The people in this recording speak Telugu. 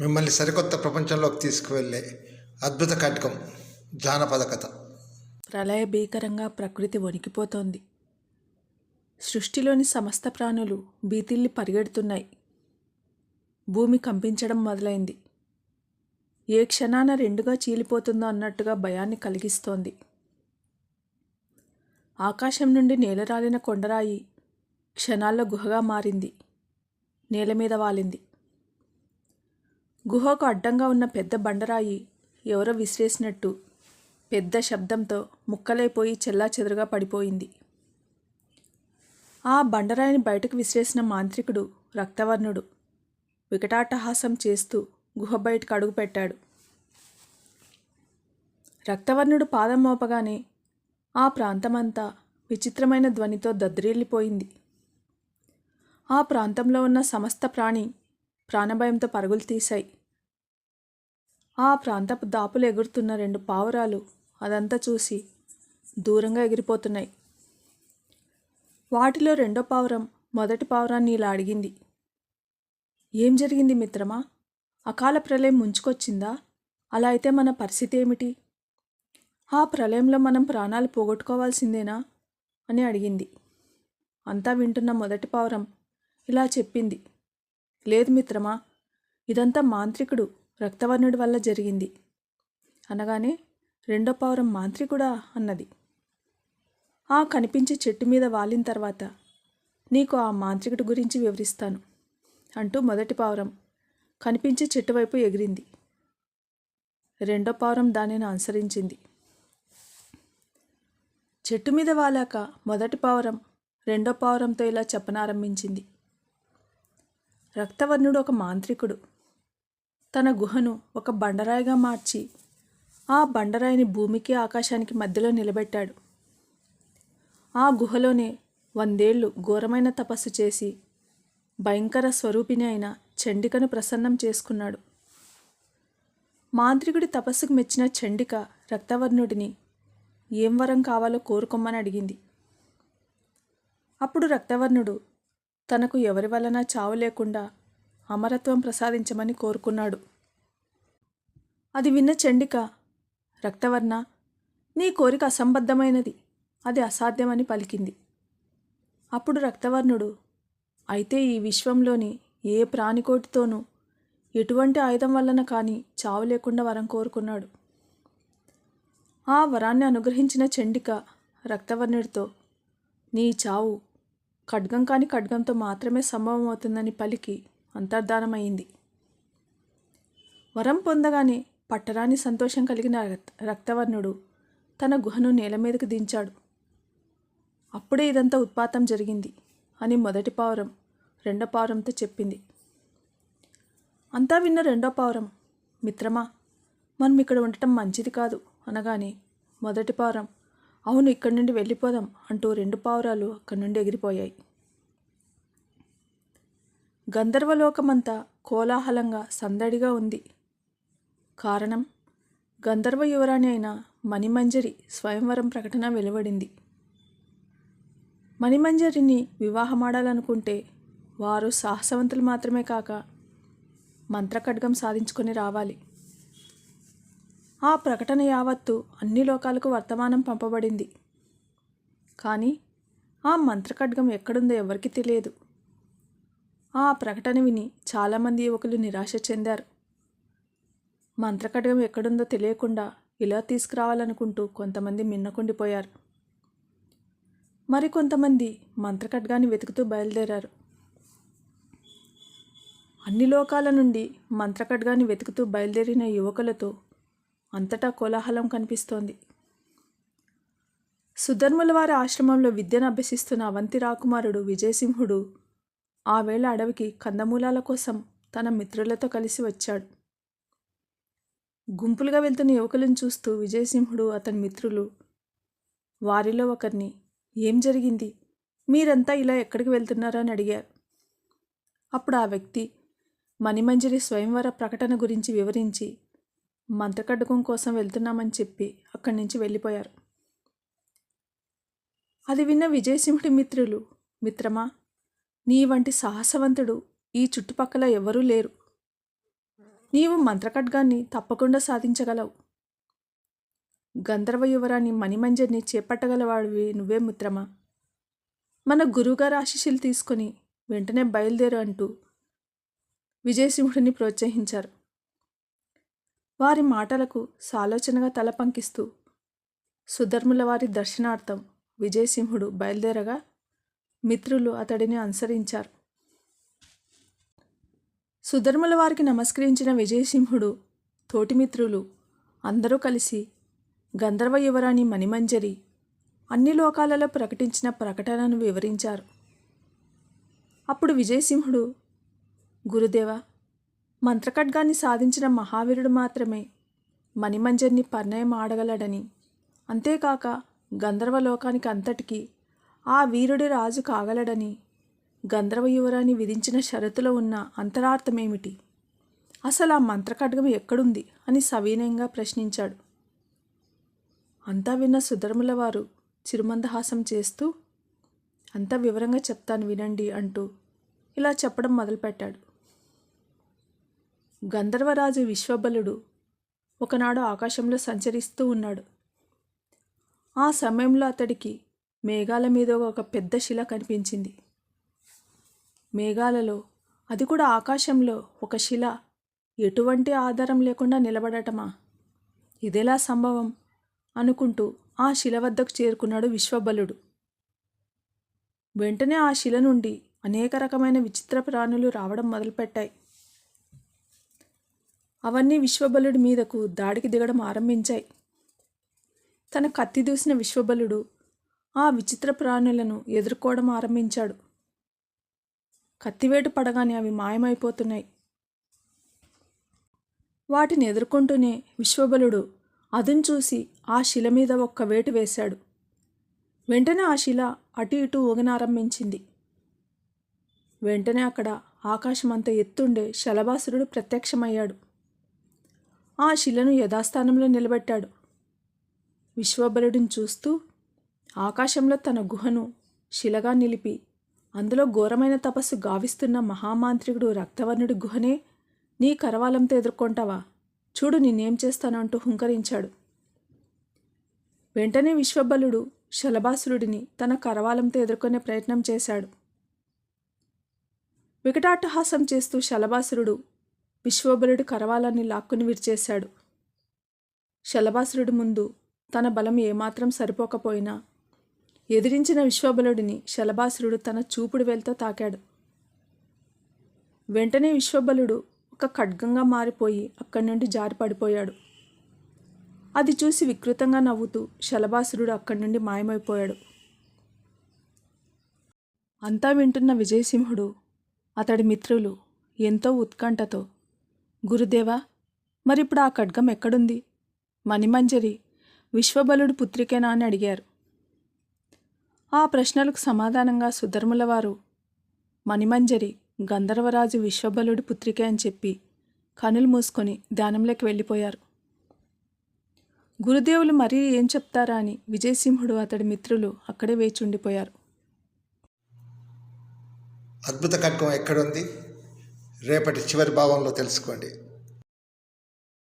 మిమ్మల్ని సరికొత్త ప్రపంచంలోకి తీసుకువెళ్ళే అద్భుత కటకం జానపద కథ. ప్రళయ భీకరంగా ప్రకృతి వణికిపోతోంది. సృష్టిలోని సమస్త ప్రాణులు బీతిల్లి పరిగెడుతున్నాయి. భూమి కంపించడం మొదలైంది. ఏ క్షణాన రెండుగా చీలిపోతుందో అన్నట్టుగా భయాన్ని కలిగిస్తోంది. ఆకాశం నుండి నేలరాలిన కొండరాయి క్షణాల్లో గుహగా మారింది. నేల మీద వాలింది. గుహకు అడ్డంగా ఉన్న పెద్ద బండరాయి ఎవరో విసిరేసినట్టు పెద్ద శబ్దంతో ముక్కలైపోయి చెల్లా చెదురుగా పడిపోయింది. ఆ బండరాయిని బయటకు విసిరేసిన మాంత్రికుడు రక్తవర్ణుడు వికటాటహాసం చేస్తూ గుహ బయటకు అడుగుపెట్టాడు రక్తవర్ణుడు పాదం మోపగానే ఆ ప్రాంతమంతా విచిత్రమైన ధ్వనితో దద్దరిల్లిపోయింది ఆ ప్రాంతంలో ఉన్న సమస్త ప్రాణి ప్రాణభయంతో పరుగులు తీశాయి. ఆ ప్రాంతపు దాపులు ఎగురుతున్న రెండు పావురాలు అదంతా చూసి దూరంగా ఎగిరిపోతున్నాయి. వాటిలో రెండో పావురం మొదటి పావురాన్ని ఇలా అడిగింది. ఏం జరిగింది మిత్రమా? అకాల ప్రళయం ముంచుకొచ్చిందా? అలా అయితే మన పరిస్థితి ఏమిటి? ఆ ప్రళయంలో మనం ప్రాణాలు పోగొట్టుకోవాల్సిందేనా? అని అడిగింది. అంతా వింటున్న మొదటి పావురం ఇలా చెప్పింది. లేదు మిత్రమా ఇదంతా మాంత్రికుడు రక్తవర్ణుడి వల్ల జరిగింది. అనగానే రెండో పావురం మాంత్రికుడా అన్నది. ఆ కనిపించే చెట్టు మీద వాలిన తర్వాత నీకు ఆ మాంత్రికుడి గురించి వివరిస్తాను అంటూ మొదటి పావురం కనిపించే చెట్టు వైపు ఎగిరింది. రెండో పావురం దానిని అనుసరించింది. చెట్టు మీద వాలాక మొదటి పావురం రెండో పావురంతో ఇలా చెప్పనారంభించింది. రక్తవర్ణుడు ఒక మాంత్రికుడు. తన గుహను ఒక బండరాయిగా మార్చి ఆ బండరాయిని భూమికి ఆకాశానికి మధ్యలో నిలబెట్టాడు. ఆ గుహలోనే వందేళ్ళు ఘోరమైన తపస్సు చేసి భయంకర స్వరూపిణి అయిన చండికను ప్రసన్నం చేసుకున్నాడు. మాంత్రికుడి తపస్సుకు మెచ్చిన చండిక రక్తవర్ణుడిని ఏం వరం కావాలో కోరుకోమని అడిగింది. అప్పుడు రక్తవర్ణుడు తనకు ఎవరి వలన చావు లేకుండా అమరత్వం ప్రసాదించమని కోరుకున్నాడు. అది విన్న చండిక రక్తవర్ణ నీ కోరిక అసంబద్ధమైనది అది అసాధ్యమని పలికింది. అప్పుడు రక్తవర్ణుడు అయితే ఈ విశ్వంలోని ఏ ప్రాణికోటితోనూ ఎటువంటి ఆయుధం వలన కానీ చావు లేకుండా వరం కోరుకున్నాడు. ఆ వరాన్ని అనుగ్రహించిన చండిక రక్తవర్ణుడితో నీ చావు ఖడ్గం కాని ఖడ్గంతో మాత్రమే సంభవం అవుతుందని పలికి అంతర్ధానమైంది వరం పొందగానే పట్టరాని సంతోషం కలిగిన రక్తవర్ణుడు తన గుహను నేల మీదకు దించాడు. అప్పుడే ఇదంతా ఉత్పాతం జరిగింది అని మొదటి పావురం రెండో పావురంతో చెప్పింది. అంతా విన్న రెండో పావురం మిత్రమా మనం ఇక్కడ ఉండటం మంచిది కాదు అనగానే మొదటి పావురం అవును ఇక్కడి నుండి వెళ్ళిపోదాం అంటూ రెండు పావురాలు అక్కడి నుండి ఎగిరిపోయాయి. గంధర్వలోకమంతా కోలాహలంగా సందడిగా ఉంది. కారణం? గంధర్వ యువరాణి అయిన మణిమంజరి స్వయంవరం ప్రకటన వెలువడింది. మణిమంజరిని వివాహమాడాలనుకుంటే వారు సాహసవంతులు మాత్రమే కాక మంత్రఖడ్గం సాధించుకొని రావాలి. ఆ ప్రకటన యావత్తు అన్ని లోకాలకు వర్తమానం పంపబడింది. కానీ ఆ మంత్రఖడ్గం ఎక్కడుందో ఎవరికీ తెలియదు. ఆ ప్రకటన విని చాలామంది యువకులు నిరాశ చెందారు. మంత్రకటకం ఎక్కడుందో తెలియకుండా ఇలా తీసుకురావాలనుకుంటూ కొంతమంది మిన్నకుండిపోయారు. మరికొంతమంది మంత్రఖడ్గాన్ని వెతుకుతూ బయలుదేరారు. అన్ని లోకాల నుండి మంత్రఖడ్గాన్ని వెతుకుతూ బయలుదేరిన యువకులతో అంతటా కోలాహలం కనిపిస్తోంది. సుధర్ముల వారి ఆశ్రమంలో విద్యను అభ్యసిస్తున్న అవంతి రాకుమారుడు విజయసింహుడు ఆ వేళ అడవికి కందమూలాల కోసం తన మిత్రులతో కలిసి వచ్చాడు. గుంపులుగా వెళ్తున్న యువకులను చూస్తూ విజయసింహుడు అతని మిత్రులు వారిలో ఒకరిని ఏం జరిగింది? మీరంతా ఇలా ఎక్కడికి వెళ్తున్నారని అడిగారు. అప్పుడు ఆ వ్యక్తి మణిమంజరి స్వయంవర ప్రకటన గురించి వివరించి మంత్రకడ్డకం కోసం వెళ్తున్నామని చెప్పి అక్కడి నుంచి వెళ్ళిపోయారు. అది విన్న విజయసింహుడి మిత్రులు మిత్రమా నీ వంటి సాహసవంతుడు ఈ చుట్టుపక్కల ఎవరూ లేరు. నీవు మంత్రఖడ్గాన్ని తప్పకుండా సాధించగలవు. గంధర్వ యువరాణి మణిమంజర్ని చేపట్టగలవాడివి నువ్వే మిత్రమా? మన గురువుగారు ఆశీస్సులు తీసుకొని వెంటనే బయలుదేరు అంటూ విజయసింహుడిని ప్రోత్సహించారు. వారి మాటలకు సాలోచనగా తల పంకిస్తూ సుధర్ముల వారి దర్శనార్థం విజయసింహుడు బయలుదేరగా మిత్రులు అతడిని అనుసరించారు. సుధర్ముల వారికి నమస్కరించిన విజయసింహుడు తోటిమిత్రులు అందరూ కలిసి గంధర్వ యువరాణి మణిమంజరి అన్ని లోకాలలో ప్రకటించిన ప్రకటనను వివరించారు. అప్పుడు విజయసింహుడు గురుదేవ మంత్రఖడ్గాన్ని సాధించిన మహావీరుడు మాత్రమే మణిమంజరిని పర్ణయం ఆడగలడని. అంతేకాక గంధర్వ లోకానికి అంతటికీ ఆ వీరుడి రాజు కాగలడని గంధర్వ యువరాణి విధించిన షరతులో ఉన్న అంతరార్థమేమిటి? అసలు ఆ మంత్రఖడ్గం ఎక్కడుంది? అని సవినయంగా ప్రశ్నించాడు. అంతా విన్న సుధర్ముల వారు చిరుమందహాసం చేస్తూ అంతా వివరంగా చెప్తాను వినండి అంటూ ఇలా చెప్పడం మొదలుపెట్టాడు. గంధర్వరాజు విశ్వబలుడు ఒకనాడు ఆకాశంలో సంచరిస్తూ ఉన్నాడు. ఆ సమయంలో అతడికి మేఘాల మీద ఒక పెద్ద శిల కనిపించింది. మేఘాలలో అది కూడా ఆకాశంలో ఒక శిల ఎటువంటి ఆధారం లేకుండా నిలబడటమా? ఇదెలా సంభవం? అనుకుంటూ ఆ శిల వద్దకు చేరుకున్నాడు విశ్వబలుడు. వెంటనే ఆ శిల నుండి అనేక రకమైన విచిత్ర ప్రాణులు రావడం మొదలుపెట్టాయి. అవన్నీ విశ్వబలుడి మీదకు దాడికి దిగడం ఆరంభించాయి. తన కత్తి దూసిన విశ్వబలుడు ఆ విచిత్ర ప్రాణులను ఎదుర్కోవడం ఆరంభించాడు. కత్తివేటు పడగానే అవి మాయమైపోతున్నాయి. వాటిని ఎదుర్కొంటూనే విశ్వబలుడు అదును చూసి ఆ శిల మీద ఒక్క వేటు వేశాడు. వెంటనే ఆ శిల అటు ఇటు ఊగనారంభించింది. వెంటనే అక్కడ ఆకాశం ఎత్తుండే శలభాసురుడు ప్రత్యక్షమయ్యాడు. ఆ శిలను యథాస్థానంలో నిలబెట్టాడు. విశ్వబలుడిని చూస్తూ ఆకాశంలో తన గుహను శిలగా నిలిపి అందులో ఘోరమైన తపస్సు గావిస్తున్న మహామాంత్రికుడు రక్తవర్ణుడి గుహనే నీ కరవాలంతో ఎదుర్కొంటావా? చూడు నేనేం చేస్తానంటూ హుంకరించాడు. వెంటనే విశ్వబలుడు శలభాసురుడిని తన కరవాలంతో ఎదుర్కొనే ప్రయత్నం చేశాడు. వికటాట్టహాసం చేస్తూ శలభాసురుడు విశ్వబలుడి కరవాలాన్ని లాక్కుని విరిచేశాడు శలభాసురుడి ముందు తన బలం ఏమాత్రం సరిపోకపోయినా ఎదిరించిన విశ్వబలుడిని శలభాసురుడు తన చూపుడు వేలతో తాకాడు. వెంటనే విశ్వబలుడు ఒక ఖడ్గంగా మారిపోయి అక్కడి నుండి జారి పడిపోయాడు అది చూసి వికృతంగా నవ్వుతూ శలభాసురుడు అక్కడి నుండి మాయమైపోయాడు. అంతా వింటున్న విజయసింహుడు అతడి మిత్రులు ఎంతో ఉత్కంఠతో గురుదేవా మరిప్పుడు ఆ ఖడ్గం ఎక్కడుంది? మణిమంజరి విశ్వబలుడు పుత్రికేనా? అని అడిగారు. ఆ ప్రశ్నలకు సమాధానంగా సుధర్ముల వారు మణిమంజరి గంధర్వరాజు విశ్వబలుడి పుత్రికే అని చెప్పి కనులు మూసుకొని ధ్యానంలోకి వెళ్ళిపోయారు. గురుదేవులు మరీ ఏం చెప్తారా అని విజయసింహుడు అతడి మిత్రులు అక్కడే వేచి ఉండిపోయారు. అద్భుత ఖడ్గం ఎక్కడుంది? రేపటి చివరి భావంలో తెలుసుకోండి.